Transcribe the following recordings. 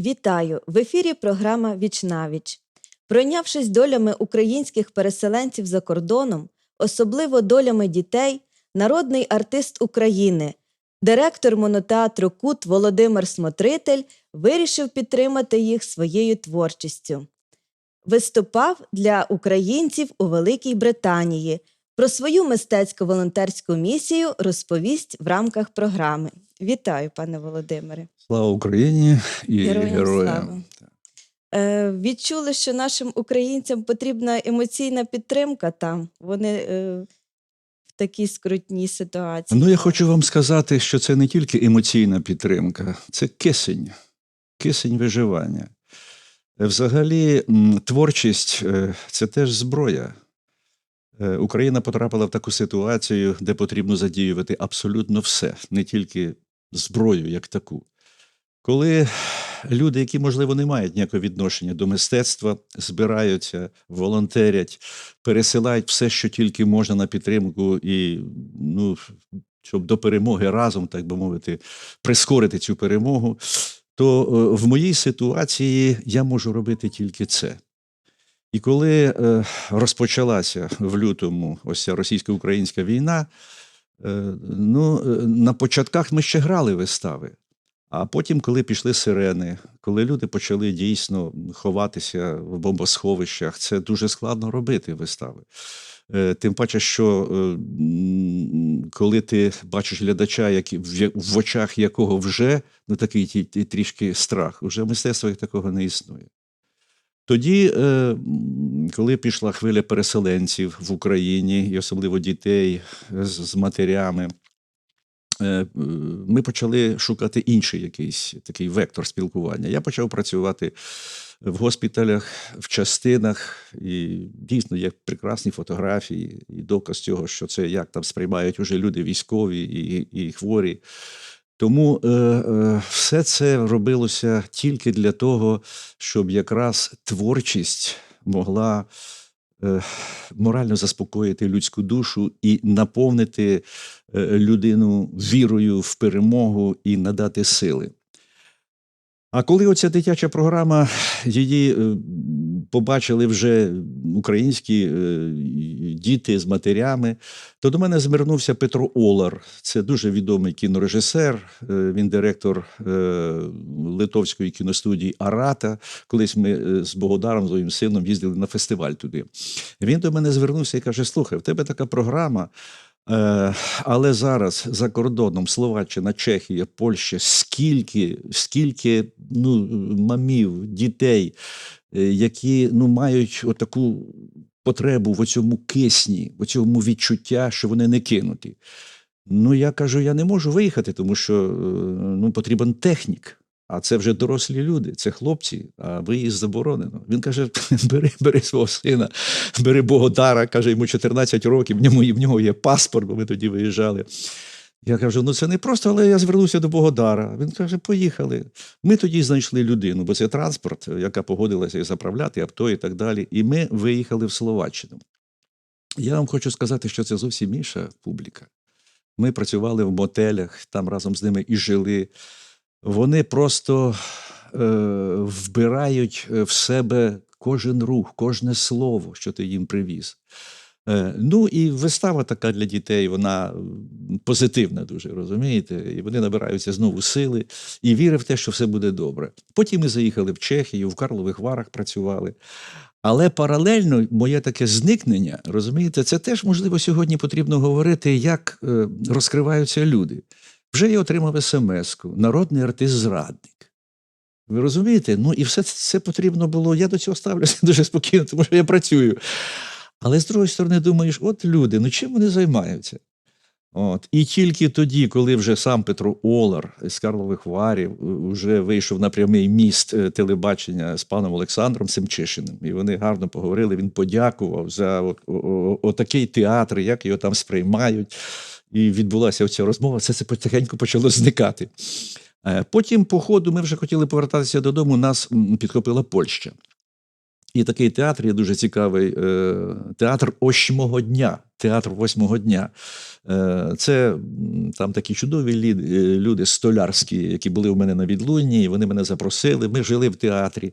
Вітаю! В ефірі програма Вічнавіч. Пройнявшись долями українських переселенців за кордоном, особливо долями дітей, народний артист України, директор монотеатру Кут Володимир Смотритель вирішив підтримати їх своєю творчістю. Виступав для українців у Великій Британії. Про свою мистецько-волонтерську місію розповість в рамках програми. Вітаю, пане Володимире. Слава Україні і Героям героям. слава. Е, відчули, що нашим українцям потрібна емоційна підтримка там. Вони е, в такій скрутній ситуації. Ну, я хочу вам сказати, що це не тільки емоційна підтримка, це кисень, кисень виживання. Е, Взагалі, творчість е, це теж зброя. Е, Україна потрапила в таку ситуацію, де потрібно задіювати абсолютно все, не тільки зброю як таку. Коли люди, які, можливо, не мають ніякого відношення до мистецтва, збираються, волонтерять, пересилають все, що тільки можна на підтримку, і ну, щоб до перемоги разом, так би мовити, прискорити цю перемогу, то е, в моїй ситуації я можу робити тільки це. І коли е, розпочалася в лютому ось ця російсько-українська війна, ну, е, на початках ми ще грали вистави. А потім, коли пішли сирени, коли люди почали дійсно ховатися в бомбосховищах, це дуже складно робити вистави. Е, Тим паче, що е, коли ти бачиш глядача, які, в, очах якого вже ну, такий трішки страх, вже в мистецтві такого не існує. Тоді, е, коли пішла хвиля переселенців в Україні, і особливо дітей з, матерями, е, ми почали шукати інший якийсь такий вектор спілкування. Я почав працювати в госпіталях, в частинах, і дійсно є прекрасні фотографії, і доказ цього, що це як там сприймають уже люди військові і, і хворі. Тому е, е, все це робилося тільки для того, щоб якраз творчість могла е, морально заспокоїти людську душу і наповнити е, людину вірою в перемогу і надати сили. А коли оця дитяча програма, її е, побачили вже українські е, діти з матерями, то до мене звернувся Петро Олар. Це дуже відомий кінорежисер. е, Він директор е, литовської кіностудії Арата. Колись ми з Богодаром, з сином, їздили на фестиваль туди. Він до мене звернувся і каже: Слухай, в тебе така програма. Але зараз за кордоном Словаччина, Чехія, Польща, скільки, скільки ну, мамів, дітей, які ну, мають отаку потребу в цьому кисні, в цьому відчуття, що вони не кинуті. Ну, я кажу, я не можу виїхати, тому що е, ну, потрібен технік. А це вже дорослі люди, це хлопці, а виїзд заборонено. Він каже: бери, бери свого сина, бери Богодара, каже, йому 14 років, в ньому, в нього є паспорт, бо ми тоді виїжджали. Я кажу: ну це не просто, але я звернувся до Богодара. Він каже: поїхали. Ми тоді знайшли людину, бо це транспорт, яка погодилася і заправляти авто і так далі. І ми виїхали в Словаччину. Я вам хочу сказати, що це зовсім інша публіка. Ми працювали в мотелях, там разом з ними і жили. Вони просто е, вбирають е, в себе кожен рух, кожне слово, що ти їм привіз. Е, ну і вистава така для дітей, вона позитивна дуже, розумієте? І вони набираються знову сили і віри в те, що все буде добре. Потім ми заїхали в Чехію, в Карлових Варах працювали. Але паралельно моє таке зникнення, розумієте, це теж можливо сьогодні потрібно говорити, як е, розкриваються люди. Вже я отримав смс-ку народний артист-зрадник. Ви розумієте? Ну і все це потрібно було. Я до цього ставлюся дуже спокійно, тому що я працюю. Але з другої сторони, думаєш, от люди, ну чим вони займаються? От. І тільки тоді, коли вже сам Петро Олар з Карлових Варів е, вже вийшов на прямий міст е, телебачення з паном Олександром Семчишиним, і вони гарно поговорили. Він подякував за отакий театр, як його там сприймають. І відбулася ця розмова. Це, це потихеньку почало зникати. Е, Потім, по ходу, ми вже хотіли повертатися додому. Нас підхопила Польща. І такий театр є дуже цікавий. е, Театр восьмого дня. Театр восьмого дня. Е, Це там такі чудові е, люди столярські, які були у мене на відлунні, і вони мене запросили. Ми жили в театрі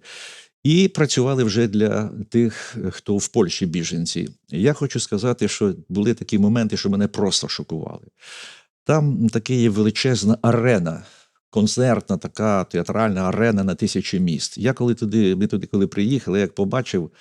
і працювали вже для тих, хто в Польщі біженці. Я хочу сказати, що були такі моменти, що мене просто шокували. Там така є величезна арена, концертна така театральна арена на тисячі міст. Я коли туди, ми туди, коли приїхали, як побачив,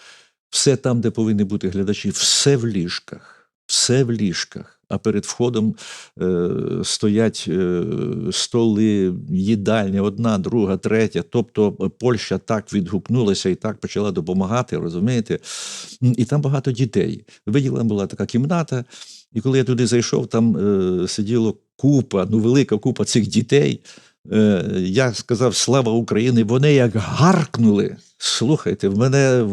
все там, де повинні бути глядачі, все в ліжках, все в ліжках. А перед входом е, стоять е, столи, їдальня, одна, друга, третя. Тобто Польща так відгукнулася і так почала допомагати, розумієте? І там багато дітей. Виділена була така кімната, і коли я туди зайшов, там е, сиділо купа, ну велика купа цих дітей. Е, я сказав Слава Україні! Вони як гаркнули. Слухайте, в мене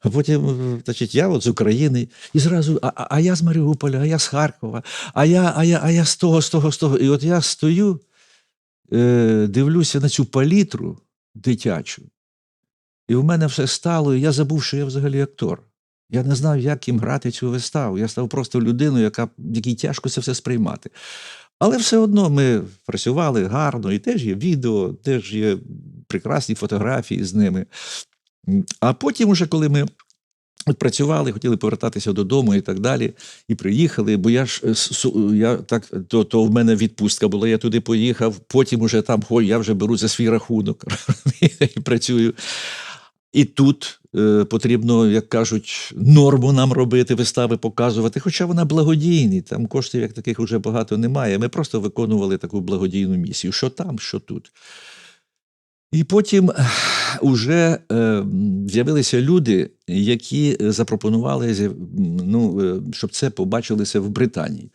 а потім, значить, я от з України, і зразу, а, а- я з Маріуполя, а я з Харкова, а я, а я, а я з того, з того, з того. І от я стою, е, дивлюся на цю палітру дитячу, і в мене все стало, і я забув, що я взагалі актор. Я не знав, як їм грати цю виставу. Я став просто людиною, яка, якій тяжко це все сприймати. Але все одно ми працювали гарно, і теж є відео, теж є прекрасні фотографії з ними. А потім, уже коли ми працювали, хотіли повертатися додому і так далі, і приїхали, бо я ж е, я так, то, то в мене відпустка була, я туди поїхав, потім уже там хой, я вже беру за свій рахунок і працюю. І тут е, потрібно, як кажуть, норму нам робити, вистави показувати. Хоча вона благодійна, там коштів як таких вже багато немає. Ми просто виконували таку благодійну місію. Що там, що тут. І потім вже е, з'явилися люди, які е, запропонували, ну, е, щоб це побачилося в Британії.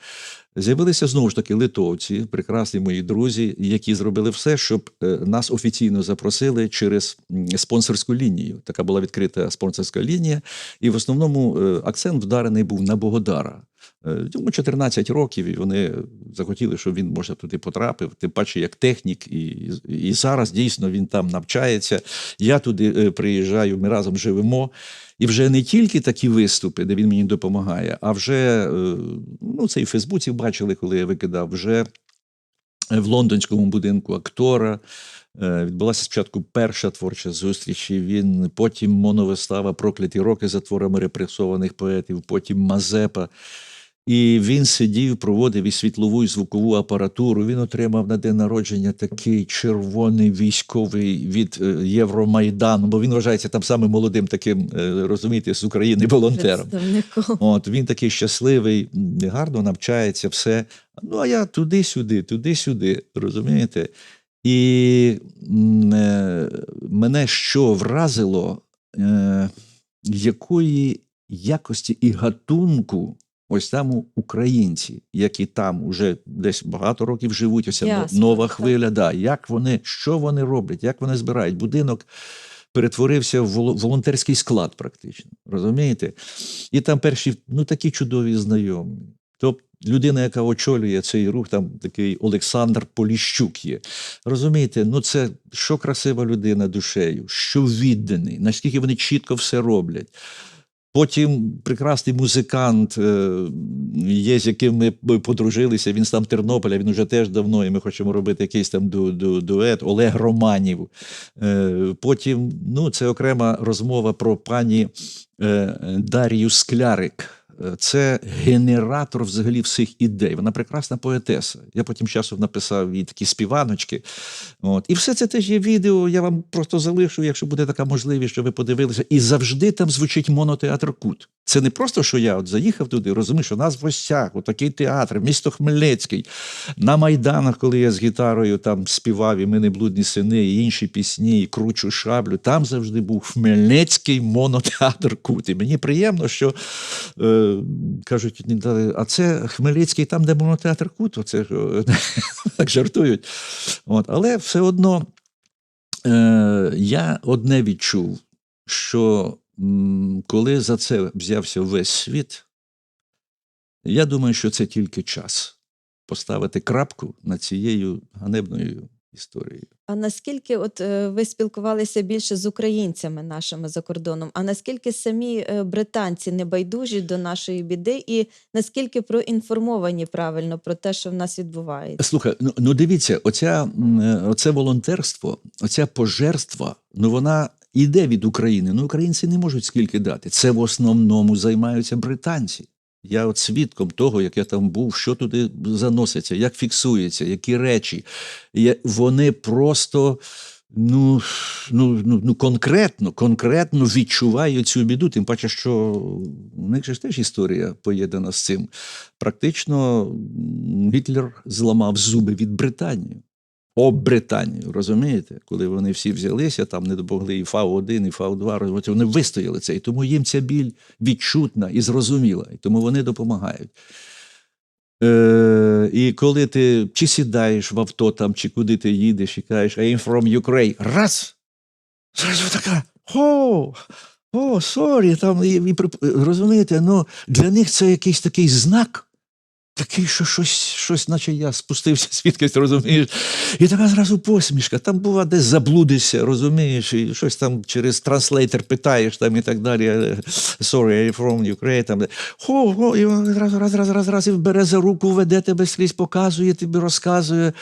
З'явилися знову ж таки литовці, прекрасні мої друзі, які зробили все, щоб е, нас офіційно запросили через спонсорську лінію. Така була відкрита спонсорська лінія, і в основному е, акцент вдарений був на Богодара. Е, Йому 14 років, і вони захотіли, щоб він може туди потрапив, тим паче як технік, і, і зараз дійсно він там навчається. Я туди приїжджаю, ми разом живемо. І вже не тільки такі виступи, де він мені допомагає, а вже е, ну, це і в Фейсбуці бачили, коли я викидав, вже в лондонському будинку актора. Е, Відбулася спочатку перша творча зустріч, і він потім моновистава Прокляті роки за творами репресованих поетів, потім Мазепа. І він сидів, проводив і світлову, і звукову апаратуру. Він отримав на день народження такий червоний військовий від е, Євромайдану, бо він вважається там самим молодим таким, е, розумієте, з України волонтером. От він такий щасливий, гарно навчається, все. Ну, а я туди-сюди, туди-сюди, розумієте? І е, мене що вразило, якої якості і гатунку. Ось там українці, які там уже десь багато років живуть, ось Діаспора, нова так. хвиля. Да, як вони, що вони роблять, як вони збирають? Будинок перетворився в воло- волонтерський склад, практично. Розумієте? І там перші ну такі чудові знайомі. Тобто людина, яка очолює цей рух, там такий Олександр Поліщук є. Розумієте, ну це що красива людина душею, що відданий, наскільки вони чітко все роблять. Потім прекрасний музикант е, є, з яким ми подружилися. Він там Тернополя, він уже теж давно, і ми хочемо робити якийсь там ду, ду, дует. Олег Романів. Е, Потім, ну, це окрема розмова про пані Дарію Дар'ю Склярик. Е, Це генератор взагалі всіх ідей. Вона прекрасна поетеса. Я потім часом написав їй такі співаночки. От. І все це теж є відео. Я вам просто залишу, якщо буде така можливість, щоб ви подивилися. І завжди там звучить монотеатр Кут. Це не просто, що я от заїхав туди, розумію, що нас в гостях, отакий театр, місто Хмельницький. На Майданах, коли я з гітарою там співав, і ми блудні сини, і інші пісні, і кручу шаблю, там завжди був Хмельницький монотеатр Кут. І мені приємно, що е, кажуть, а це Хмельницький там, де монотеатр Кут, оце ж, так жартують. От, але все одно е, я одне відчув, що коли за це взявся весь світ, я думаю, що це тільки час поставити крапку над цією ганебною історією. А наскільки от е, ви спілкувалися більше з українцями нашими за кордоном? А наскільки самі е, британці не байдужі до нашої біди, і наскільки проінформовані правильно про те, що в нас відбувається? Слухай, ну, ну дивіться, оця, е, оце волонтерство, оця пожертва, ну вона йде від України. Ну, українці не можуть скільки дати. Це в основному займаються британці. Я от свідком того, як я там був, що туди заноситься, як фіксується, які речі. Вони просто. Ну, ну, ну, ну, конкретно, конкретно відчувають цю біду, тим паче, що у них же теж історія поєднана з цим. Практично Гітлер зламав зуби від Британії. Об Британію, розумієте? Коли вони всі взялися, там не допомогли і Фау-1, і Фау-2, розумієте, вони вистояли це. І тому їм ця біль відчутна і зрозуміла. І тому вони допомагають. Е, і коли ти чи сідаєш в авто там, чи куди ти їдеш і кажеш I'm from Ukraine, раз! Зразу така, о, о, сорі, там, і, і, розумієте, ну, для них це якийсь такий знак, такий, що щось, щось, наче я спустився звідкись, розумієш, і така зразу посмішка. Там бува десь заблудишся, розумієш, і щось там через транслейтер питаєш там і так далі. е, Sorry, I'm from Ukraine. Там, хо, хо, і він раз, раз, раз, раз, раз, і бере за руку, веде тебе скрізь, показує, тобі розказує.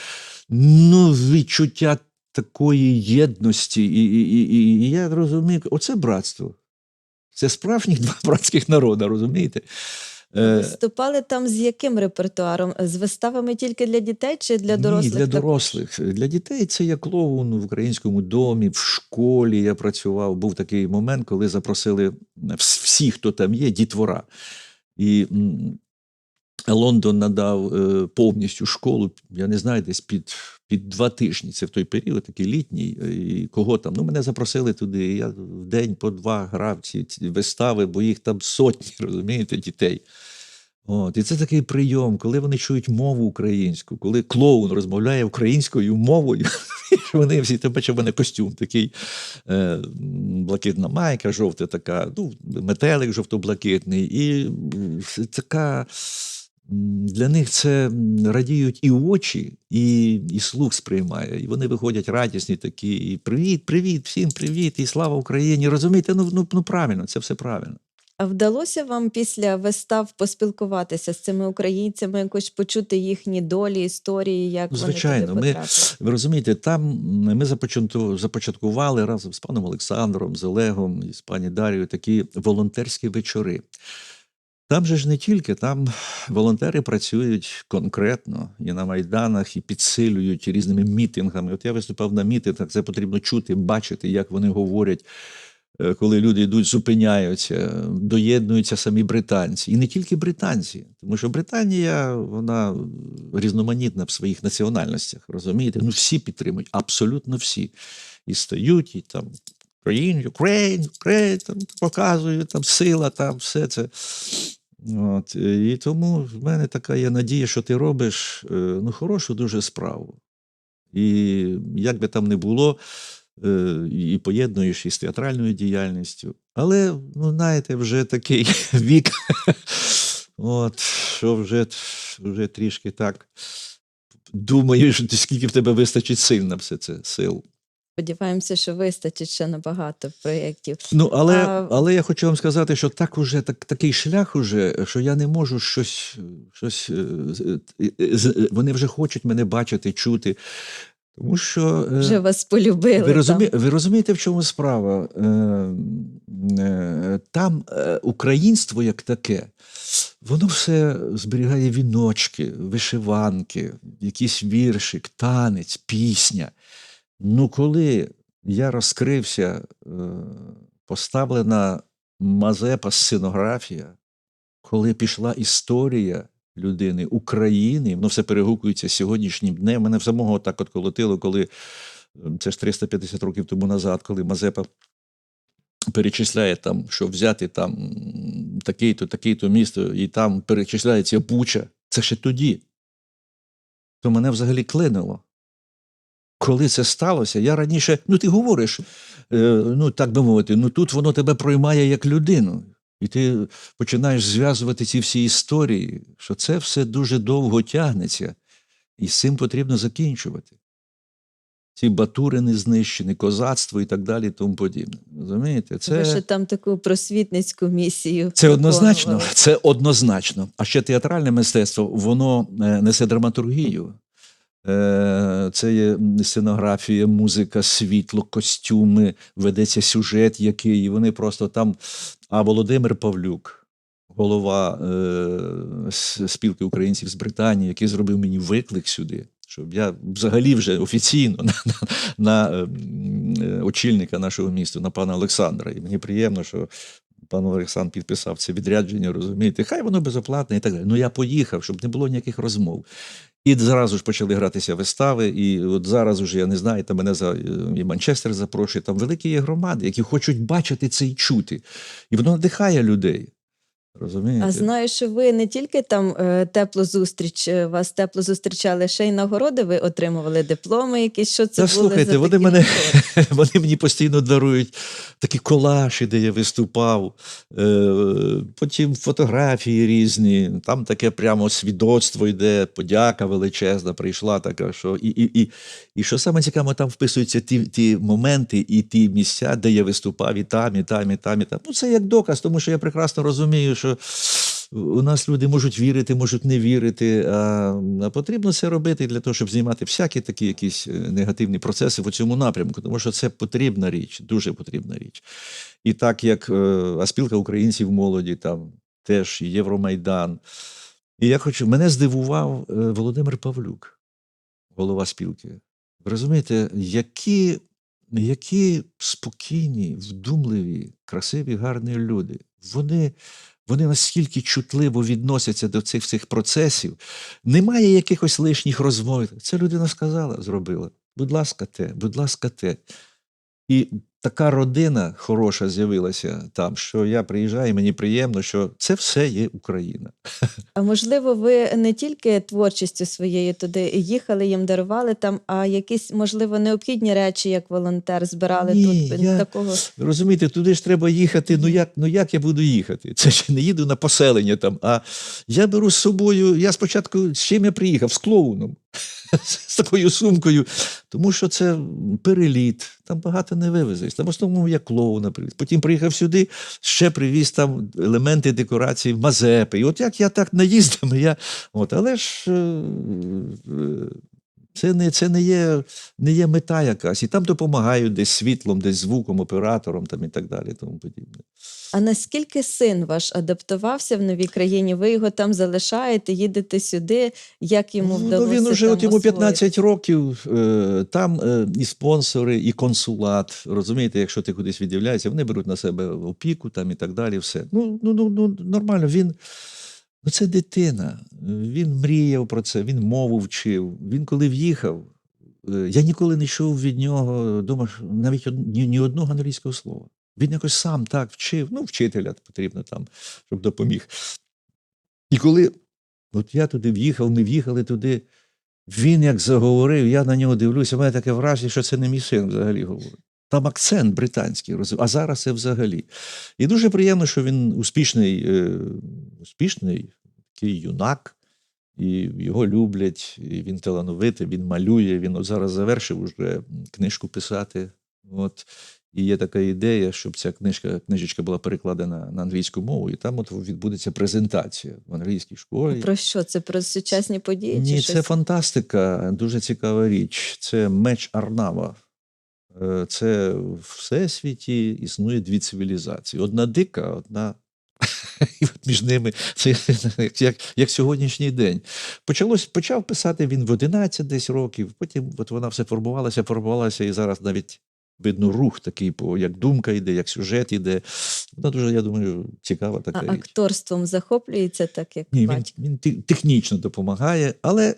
Ну, відчуття такої єдності. І, і, і, і, і я розумію, оце братство. Це справжніх два братських народи, розумієте? Е, Виступали там з яким репертуаром? З виставами тільки для дітей чи для дорослих? Ні, для дорослих. Для дітей це я клоун в українському домі, в школі я працював. Був такий момент, коли запросили вс- всі, хто там є, дітвора. І Лондон надав е, повністю школу, я не знаю, десь під, під два тижні. Це в той період, такий літній. е, І кого там? Ну, мене запросили туди. Я в день по два грав ці, вистави, бо їх там сотні, розумієте, дітей. От, і це такий прийом, коли вони чують мову українську, коли клоун розмовляє українською мовою, вони всі бачив, в мене костюм такий е, блакитна майка, жовта така, ну, метелик жовто-блакитний, і така. Для них це радіють і очі, і, і слух сприймає. І вони виходять радісні такі. І привіт, привіт, всім привіт, і слава Україні. Розумієте, ну, ну, ну правильно, це все правильно. А вдалося вам після вистав поспілкуватися з цими українцями, якось почути їхні долі, історії, як Звичайно, вони ми- Ви розумієте, там ми започатку- започаткували разом з паном Олександром, з Олегом і з пані Дарією такі волонтерські вечори. Там же ж не тільки, там волонтери працюють конкретно і на майданах, і підсилюють різними мітингами. От я виступав на мітингах, це потрібно чути, бачити, як вони говорять, е, коли люди йдуть, зупиняються, доєднуються самі британці. І не тільки британці, тому що Британія вона різноманітна в своїх національностях. Розумієте? Ну всі підтримують, абсолютно всі. І стають, і там Україн, Україн, Україн, там показують, там сила, там все це. От, е, і тому в мене така є надія, що ти робиш е, ну, хорошу дуже справу. І як би там не було, е, і поєднуєш із театральною діяльністю. Але, ну, знаєте, вже такий вік, от, що вже, вже трішки так думаєш, скільки в тебе вистачить сил на все це сил. Сподіваємося, що вистачить ще на багато проєктів. Ну, але, А- але я хочу вам сказати, що так уже так, такий шлях, уже, що я не можу щось. щось е, е, з- вони вже хочуть мене бачити, чути. Тому що е, Вже вас полюбили. ви, розумі, там. ви розумієте, в чому справа? Е, е, там е, українство як таке, воно все зберігає віночки, вишиванки, якийсь віршик, танець, пісня. Ну, коли я розкрився, е, поставлена Мазепа сценографія, коли пішла історія людини, України, воно все перегукується сьогоднішнім днем. Мене в самого так от колотило, коли е, це ж 350 років тому назад, коли Мазепа перечисляє там, що взяти там такий-то, такий-то місто, і там перечисляється Буча. Це ще тоді. То мене взагалі клинило. Коли це сталося, я раніше, ну ти говориш, е, ну так би мовити, ну тут воно тебе проймає як людину. І ти починаєш зв'язувати ці всі історії, що це все дуже довго тягнеться, і з цим потрібно закінчувати. ці батурини знищені, козацтво і так далі, і тому подібне. Розумієте? Ви ще там таку просвітницьку місію. це однозначно. Це однозначно. А ще театральне мистецтво, воно е, несе драматургію. Е, Це є сценографія, музика, світло, костюми, ведеться сюжет, який і вони просто там. А Володимир Павлюк, голова е, спілки українців з Британії, який зробив мені виклик сюди, щоб я взагалі вже офіційно на, на, на е, очільника нашого міста, на пана Олександра. І мені приємно, що пан Олександр підписав це відрядження, розумієте, хай воно безоплатне і так далі. Ну я поїхав, щоб не було ніяких розмов. І зразу ж почали гратися вистави. І от зараз уже я не знаю, там мене за е, і Манчестер запрошує. Там великі є громади, які хочуть бачити це і чути. І воно надихає людей. Розумієте? А знаю, що ви не тільки там е, тепло зустріч, е, вас тепло зустрічали, ще й нагороди ви отримували дипломи якісь. Що це Та були слухайте, за вони такі мене нагороди? вони мені постійно дарують такі колаші, де я виступав, е, потім фотографії різні. Там таке прямо свідоцтво йде, подяка величезна прийшла така, що і, і, і, і що саме цікаво, там вписуються ті, ті моменти і ті місця, де я виступав і там, і там, і там, і там. Ну, це як доказ, тому що я прекрасно розумію, що. У нас люди можуть вірити, можуть не вірити. А, потрібно це робити для того, щоб знімати всякі такі якісь е, негативні процеси в цьому напрямку, тому що це потрібна річ, дуже потрібна річ. І так як е, а спілка українців молоді, там теж Євромайдан. І я хочу, мене здивував е, Володимир Павлюк, голова спілки. Ви розумієте, які, які спокійні, вдумливі, красиві, гарні люди. Вони вони настільки чутливо відносяться до цих всіх процесів. Немає якихось лишніх розмов. Це людина сказала, зробила. Будь ласка, те, будь ласка, те. І така родина хороша з'явилася там, що я приїжджаю, і мені приємно, що це все є Україна. А можливо, ви не тільки творчістю своєю туди їхали, їм дарували там, а якісь, можливо, необхідні речі, як волонтер, збирали Ні, тут я- такого. Розумієте, туди ж треба їхати. Ну як, ну як я буду їхати? Це ж не їду на поселення там. А я беру з собою. Я спочатку з чим я приїхав? З клоуном. З такою сумкою, тому що це переліт, там багато не вивезеш. Там в основному я клоуна привіз. Потім приїхав сюди, ще привіз там елементи декорації Мазепи. І от як я так наїздами, я. От, але ж е, е, це не, це не є не є мета якась. І там допомагають десь світлом, десь звуком, оператором там і так далі. Тому подібне. А наскільки син ваш адаптувався в новій країні? Ви його там залишаєте, їдете сюди? Як йому Ну, вдалося? він уже там от йому освоїти? 15 років. е, Там е, і спонсори, і консулат. Розумієте, якщо ти кудись відділяєшся, вони беруть на себе опіку там і так далі. Все. Ну, ну, ну, ну нормально. Він. Ну, це дитина. Він мріяв про це, він мову вчив. Він коли в'їхав, е, я ніколи не чув від нього думав, навіть ні, ні одного англійського слова. Він якось сам так вчив. Ну, вчителя потрібно там, щоб допоміг. І коли от я туди в'їхав, ми в'їхали туди, він як заговорив, я на нього дивлюся, у мене таке враження, що це не мій син взагалі говорить. Там акцент британський, розум- а зараз це взагалі. І дуже приємно, що він успішний, е, успішний такий юнак, і його люблять, і він талановитий, він малює. Він от зараз завершив уже книжку писати. От. І є така ідея, щоб ця книжка, книжечка була перекладена на англійську мову, і там от відбудеться презентація в англійській школі. Про що? Це про сучасні події? Ні, чи це щось? фантастика, дуже цікава річ. Це меч Арнава. Е, Це в всесвіті існує дві цивілізації: одна дика, одна. І от між ними це як, як сьогоднішній день. Почалось, почав писати він в 11 десь років, потім от вона все формувалася, формувалася, і зараз навіть видно рух такий, як думка йде, як сюжет йде. Вона дуже, я думаю, цікава така А річ. акторством захоплюється, так як Ні, він, він те- технічно допомагає, але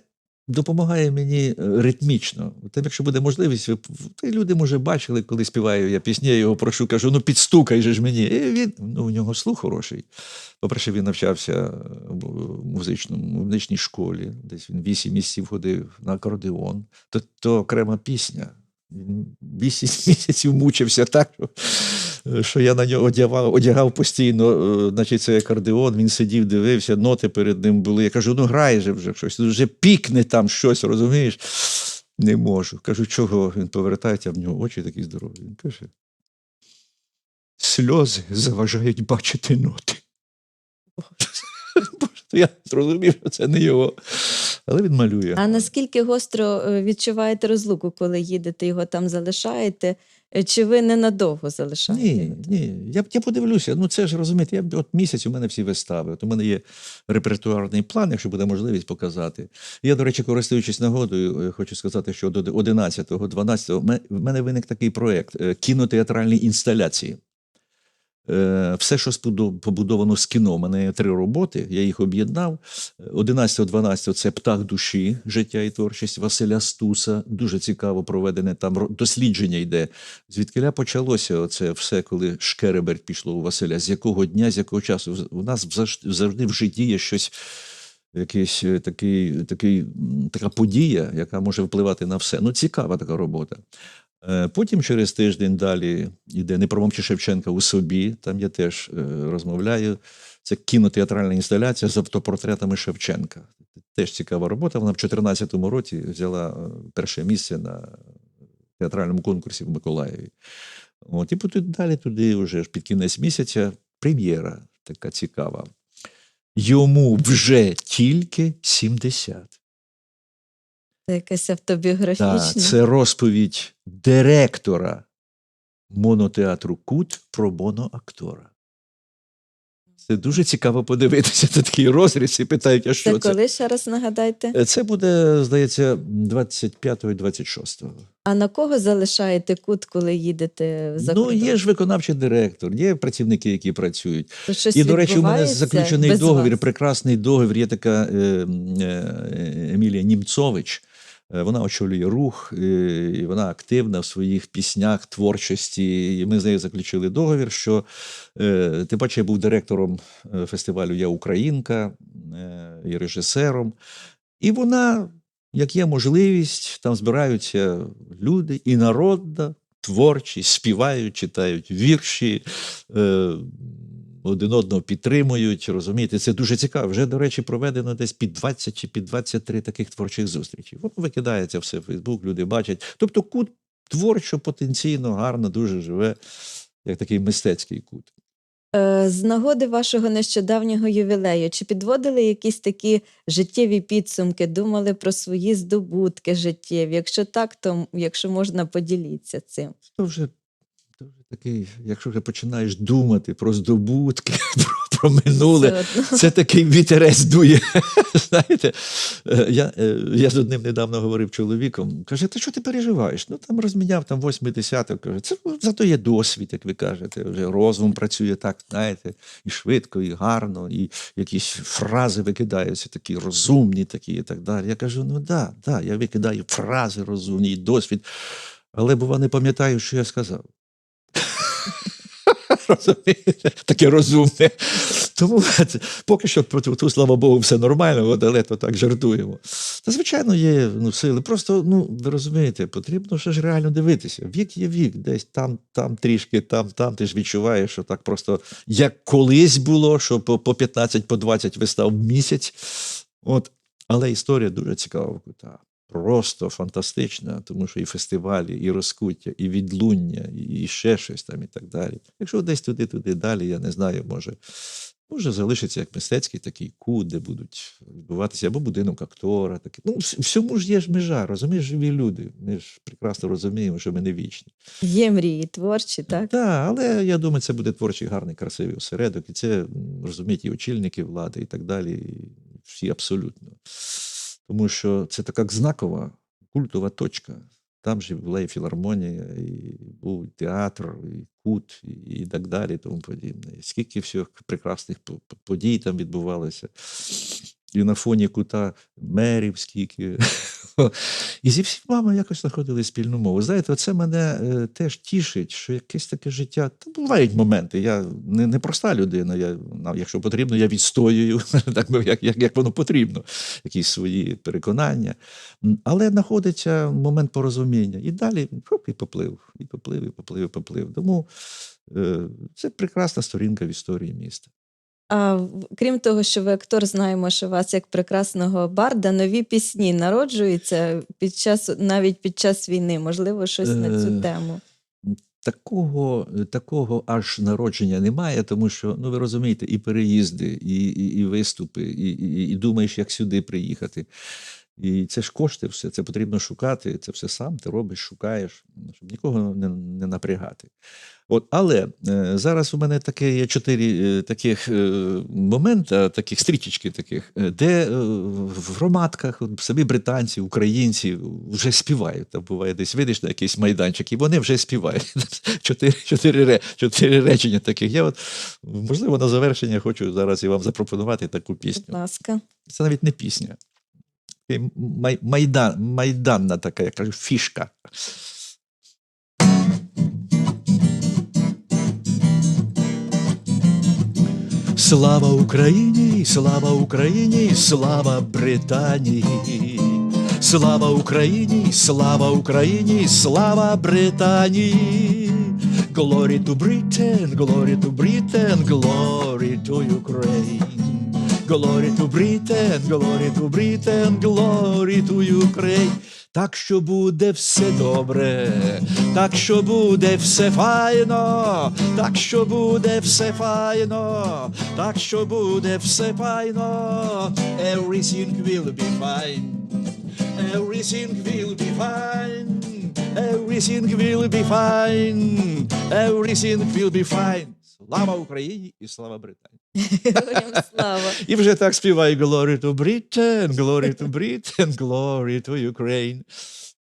допомагає мені е, ритмічно. Тим, якщо буде можливість, ви ти люди, може, бачили, коли співаю я пісні, я його прошу, кажу, ну підстукай же ж мені. І він, ну, у нього слух хороший. По-перше, він навчався в музичному, в музичній школі, десь він вісім місяців ходив на акордеон. То, то окрема пісня. Вісім місяців мучився так, що, я на нього одягав, одягав постійно, е, значить, цей акордеон, він сидів, дивився, ноти перед ним були. Я кажу, ну грай же вже щось, вже пікне там щось, розумієш? Не можу. Кажу, чого? Він повертається, а в нього очі такі здорові. Він каже: сльози заважають бачити ноти. Я зрозумів, що це не його. Але він малює. А наскільки гостро е, відчуваєте розлуку, коли їдете, його там залишаєте? Е, Чи ви ненадовго залишаєте? Ні, ні. Я, я подивлюся. Ну це ж розумієте, я, от місяць у мене всі вистави. От у мене є репертуарний план, якщо буде можливість показати. Я, до речі, користуючись нагодою, е, хочу сказати, що до 11-го, 12-го в ме- в мене виник такий проєкт е, кінотеатральні інсталяції. Е, Все, що побудовано з кіно, у мене є три роботи, я їх об'єднав. 11-12 це птах душі, життя і творчість Василя Стуса. Дуже цікаво проведене там дослідження йде. Звідкиля почалося це все, коли Шкереберть пішло у Василя? З якого дня, з якого часу? У нас завжди в житті є щось, якийсь е, такий, такий, така подія, яка може впливати на все. Ну, цікава така робота. Е, Потім через тиждень далі йде Не промовчи Шевченка у собі. Там я теж е, розмовляю. Це кінотеатральна інсталяція з автопортретами Шевченка. Теж цікава робота. Вона в 2014 році взяла е, перше місце на театральному конкурсі в Миколаєві. От, і потім далі туди, вже під кінець місяця, прем'єра така цікава. Йому вже тільки 70. Це якась Так, автобіографічна. це розповідь директора монотеатру Кут про моноактора. Це дуже цікаво подивитися. Це такий розріз і питають, а що Це це? коли ще раз нагадайте? Е, Це буде, здається, 25 і 26. А на кого залишаєте кут, коли їдете за Ну, є ж виконавчий директор, є працівники, які працюють. То щось І, до речі, у мене заключений договір, вас? прекрасний договір. Є така е, е, Емілія Німцович. Е, Вона очолює рух, е, і вона активна в своїх піснях, творчості. І ми з нею заключили договір, що е, тим паче я був директором фестивалю Я Українка і режисером. І вона, як є можливість, там збираються люди і народна, творчість, співають, читають вірші. Один одного підтримують, розумієте, це дуже цікаво. Вже, до речі, проведено десь під 20 чи під 23 таких творчих зустрічей. Воно викидається все в Фейсбук, люди бачать. Тобто кут творчо, потенційно, гарно, дуже живе, як такий мистецький кут. Е, З нагоди вашого нещодавнього ювілею, чи підводили якісь такі життєві підсумки, думали про свої здобутки життєві? Якщо так, то якщо можна, поділіться цим. То вже, вже такий, якщо вже починаєш думати про здобутки, про, про минуле, одно. Це такий вітерець дує. Знаєте, Е, я, е, я з одним недавно говорив чоловіком. Каже, ти що ти переживаєш? Ну там розміняв там 80 Каже, це зато є досвід, як ви кажете. Вже розум працює так, знаєте, і швидко, і гарно, і якісь фрази викидаються, такі розумні, такі і так далі. Я кажу: ну да, да, я викидаю фрази розумні, і досвід, але бува не пам'ятаю, що я сказав. Розумієте? Таке розумне. Тому поки що про ту, слава Богу, все нормально, але то так жартуємо. Та, звичайно, є ну, сили. Просто, ну, ви розумієте, потрібно ще ж реально дивитися. Вік є вік, десь там, там трішки, там, там. Ти ж відчуваєш, що так просто, як колись було, що по, по 15, по 20 вистав в місяць. От. Але історія дуже цікава. Та. Просто фантастична, тому що і фестивалі, і розкуття, і відлуння, і ще щось там, і так далі. Якщо десь туди-туди далі, я не знаю, може, може залишиться як мистецький такий кут, де будуть відбуватися, або будинок актора. Такий. Ну, всьому ж є ж межа, розумієш, живі люди. Ми ж прекрасно розуміємо, що ми не вічні. Є мрії творчі, так? Так, але я думаю, це буде творчий, гарний, красивий осередок, і це розуміють і очільники влади, і так далі. І всі абсолютно. Тому що це така знакова культова точка. Там же була і філармонія, і був театр, і кут, і, так далі, і тому подібне. І скільки всіх прекрасних по- по- подій там відбувалося. І на фоні кута мерів, скільки. І зі всіма ми якось знаходили спільну мову. Знаєте, це мене е, теж тішить, що якесь таке життя. Та бувають моменти. Я не, не проста людина. Я, якщо потрібно, я відстоюю, так, як, як, як воно потрібно, якісь свої переконання. Але знаходиться момент порозуміння. І далі хоп, і поплив, і поплив, і поплив, і поплив. Тому е, це прекрасна сторінка в історії міста. А крім того, що ви актор, знаємо, що у вас як прекрасного барда, нові пісні народжуються під час навіть під час війни. Можливо, щось на цю Е, тему. Такого, такого аж народження немає, тому що, ну ви розумієте, і переїзди, і, і, і виступи, і, і, і думаєш, як сюди приїхати. І це ж кошти, все це потрібно шукати. Це все сам ти робиш, шукаєш, щоб нікого не, не напрягати. От, але е, зараз у мене таке є чотири е, таких е, момента, таких стрічечки, таких, е, де е, в громадках самі британці, українці вже співають. Там буває десь видиш на якийсь майданчик, і вони вже співають. Чотири, чотири, чотири речення таких. Я от, можливо, на завершення хочу зараз і вам запропонувати таку пісню. Будь ласка. Це навіть не пісня. Май, майдан, майданна така, я кажу, фішка. Слава Україні, слава Україні, слава Британії. Слава Україні, слава Україні, слава Британії. Glory to Britain, glory to Britain, glory to Ukraine. Glory to Britain, glory to Britain, glory to Ukraine. Так що буде все добре, так що буде все файно, так що буде все файно, так що буде все файно. Everything will be fine. Everything will be fine. Everything will be fine. Everything will be fine. Слава Україні і слава Британії. Слава. І вже так співає Glory to Britain, Glory to Britain, Glory to Ukraine.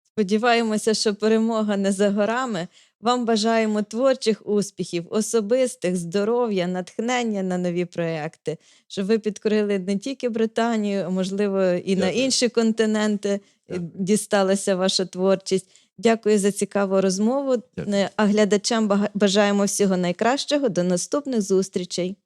Сподіваємося, що перемога не за горами. Вам бажаємо творчих успіхів, особистих, здоров'я, натхнення на нові проекти, щоб ви підкорили не тільки Британію, а можливо, і на інші континенти Дякую. дісталася ваша творчість. Дякую за цікаву розмову. Дякую. Е, А глядачам бажаємо всього найкращого. До наступних зустрічей.